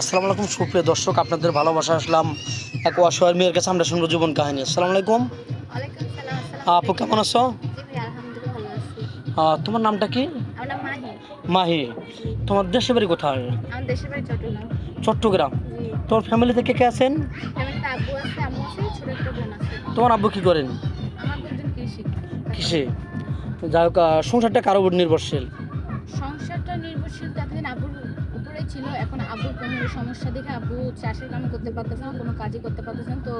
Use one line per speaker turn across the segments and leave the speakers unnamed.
আসসালামু আলাইকুম সুপ্রিয় দর্শক আপনাদের ভালোবাসা আসলাম এক অসহায় মেয়ের কাছে আমরা শুনব জীবন কাহিনী। আসসালামু আলাইকুম। আপু কেমন আছো? তোমার নামটা কি?
মাহি।
তোমার দেশে বাড়ি কোথায়?
দেশের চট্টগ্রাম। জি
তোমার ফ্যামিলিতে কে কে আছেন? তোমার আব্বু কি করেন?
কৃষি।
কিসে যাই হোক সংসারটা কারও উপর নির্ভরশীল।
সংসারটা এতদিন আব্বুর উপরে ছিল। এখন আব্বুর কোনো সমস্যা দেখে আব্বু চাষের কাম করতে পারতেছে না কোনো কাজই করতে পারতেছে না। তো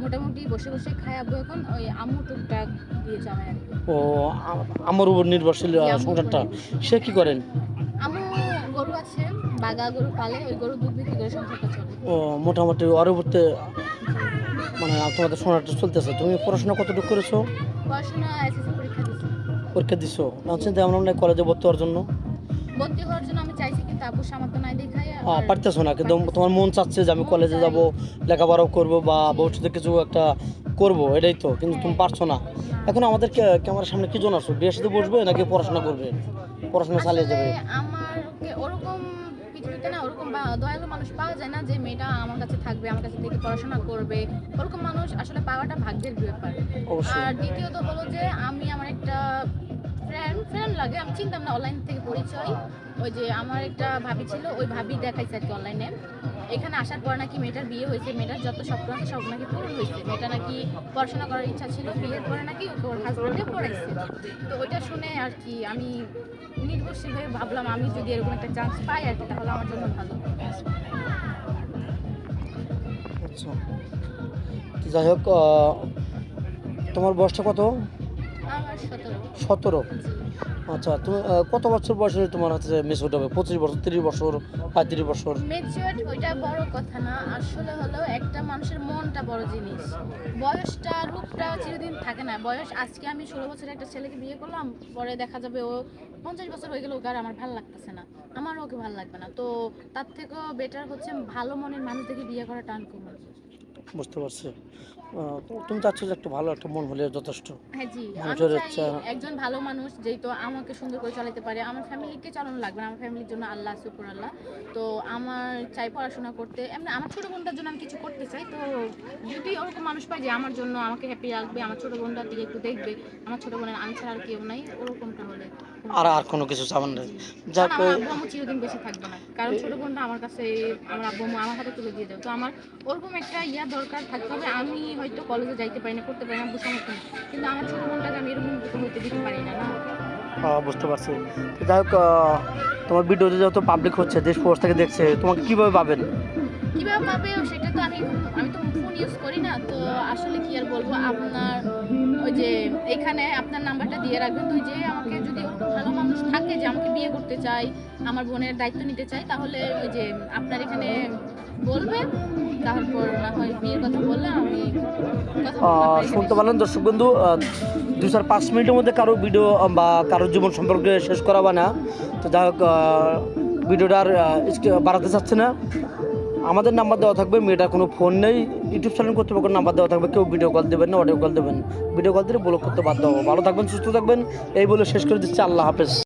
মোটামুটি বসে বসে খায় আব্বু এখন ওই আম্মু টুকটাক দিয়ে চালায়
ও আমার উপর নির্ভরশীল সংসারটা। সে কি করেন?
আম্মু গরু আছে বাগা গরু পালে ওই গরু দুধ বিক্রি করে সংসারটা চলে।
ও মোটামুটি ওর উপরতে মানে তোমাদের সংসারটা চলতেছে। তুমি পড়াশোনা কতটুকু করেছ?
পড়াশোনা এসএসসি পরীক্ষা দিচ্ছি
পরীক্ষা দিছো। চিন্তা আমরা কলেজে ভর্তি হওয়ার জন্য?
ভর্তি হওয়ার জন্য আমি চাইছি কিন্তু আব্বুর সামর্থ্য নাই দেখাই
আহ, পারতেছো না কিন্তু তোমার মন চাচ্ছে যে আমি কলেজে যাব লেখাপড়াও করব বা ভবিষ্যতে কিছু একটা করব এটাই তো কিন্তু তুমি পারছ না। এখন আমাদের ক্যামেরার সামনে কি জন আসো বিয়ে সাথে বসবে নাকি পড়াশোনা করবে? পড়াশোনা চালিয়ে যাবে।
আমার ওরকম পৃথিবীতে না ওরকম দয়ালু মানুষ পাওয়া যায় না যে মেয়েটা আমার কাছে থাকবে আমার কাছে থেকে পড়াশোনা করবে। ওরকম মানুষ আসলে পাওয়াটা ভাগ্যের ব্যাপার। আর দ্বিতীয়ত হলো যে আমি লাগে আমি চিনতাম না অনলাইন থেকে পরিচয়। ওই যে আমার একটা ভাবি ছিল, ওই ভাবি দেখাইছে আর কি অনলাইনে এখানে আসার পর নাকি মেয়েটার বিয়ে হয়েছে, মেয়েটার যত স্বপ্ন আছে সব নাকি পূরণ হয়েছে। মেয়েটা নাকি পড়াশোনা করার ইচ্ছা ছিল, বিয়ের পরে নাকি ওর হাজব্যান্ডে পড়াইছে। তো ওইটা শুনে আর কি আমি নির্ভরশীল হয়ে ভাবলাম, আমি যদি এরকম একটা চান্স পাই আর কি তাহলে আমার জন্য ভালো।
আচ্ছা। যাই হোক তোমার বয়সটা কত?
সতেরো।
আচ্ছা তুমি কত বছর বয়সে তোমার হচ্ছে হতে হবে? পঁচিশ বছর তিরিশ বছর পঁয়ত্রিশ বছর?
মেচুয়ার ওইটা বড় কথা না আসলে হলো একটা মানুষের মনটা বড় জিনিস। বয়সটা রূপটা চিরদিন থাকে না। বয়স আজকে আমি ষোলো বছরের একটা ছেলেকে বিয়ে করলাম পরে দেখা যাবে ও পঞ্চাশ বছর হয়ে গেলে ওকে আর আমার ভালো লাগতেছে না। আমারও ওকে ভালো লাগবে না। তো তার থেকেও বেটার হচ্ছে ভালো মনের মানুষ দেখে বিয়ে করা টান কমে
বুঝতে পারছি। তুমি চাচ্ছ যে একটু ভালো একটা মন হলে যথেষ্ট।
হ্যাঁ জি আমি চাই একজন ভালো মানুষ যেহেতু আমাকে সুন্দর করে চালাতে পারে। আমার ফ্যামিলিকে চালানো লাগবে না আমার ফ্যামিলির জন্য আল্লাহ সুপুর আল্লাহ তো আমার চাই পড়াশোনা করতে। এমনি আমার ছোটো বোনটার জন্য আমি কিছু করতে চাই। তো যদি ওরকম মানুষ পাই যে আমার জন্য আমাকে হ্যাপি রাখবে আমার ছোটো বোনটার দিকে একটু দেখবে। আমার ছোটো বোনের আমি ছাড়া আর কেউ নাই ওরকমটা হলে।
আর আর কোনো কিছু চাবেন না
আমার আব্বু চিরদিন বেশি থাকবে না। কারণ ছোট বোনটা আমার কাছে আমার আব্বু আমার হাতে তুলে দিয়ে দেবে তো আমার ওরকম একটা ইয়া দরকার থাকতে হবে। আমি হয়তো কলেজে যাইতে পারি না করতে পারি না বুঝতে পারছি কিন্তু আমার ছোট বোনটাকে আমি এরকম হইতে দিতে পারি না না।
আহ, বুঝতে পারছি। তো যাই হোক তোমার ভিডিওতে যত পাবলিক হচ্ছে দেশ প্রবাস থেকে দেখছে তোমাকে কীভাবে পাবেন?
কীভাবে পাবে সেটা তো আমি আমি তো ফোন ইউজ করি না তো আসলে কি আর বলব? আপনার যে এখানে আপনার নাম্বারটা দিয়ে রাখবেন। তুই যে আমাকে যদি ভালো মানুষ থাকে যে আমাকে বিয়ে করতে চাই আমার বোনের দায়িত্ব নিতে চাই তাহলে ওই যে আপনার এখানে বলবেন তারপর না হয় বিয়ের কথা বললে আমি
শুনতে পারলেন দর্শক বন্ধু দুই চার পাঁচ মিনিটের মধ্যে কারও ভিডিও বা কারোর জীবন সম্পর্কে শেষ করাবা না। তো যাই হোক ভিডিওটা আর বাড়াতে চাচ্ছে না। আমাদের নাম্বার দেওয়া থাকবে, মেয়েটার কোনো ফোন নেই। ইউটিউব চ্যানেল কর্তৃপক্ষের নাম্বার দেওয়া থাকবে, কেউ ভিডিও কল দেবেন না অডিও কল দেবেন ভিডিও কল দিলে ব্লক করতে বাধ্য হব। ভালো থাকবেন, সুস্থ থাকবেন। এই বলে শেষ করে দিচ্ছি। আল্লাহ হাফেজ।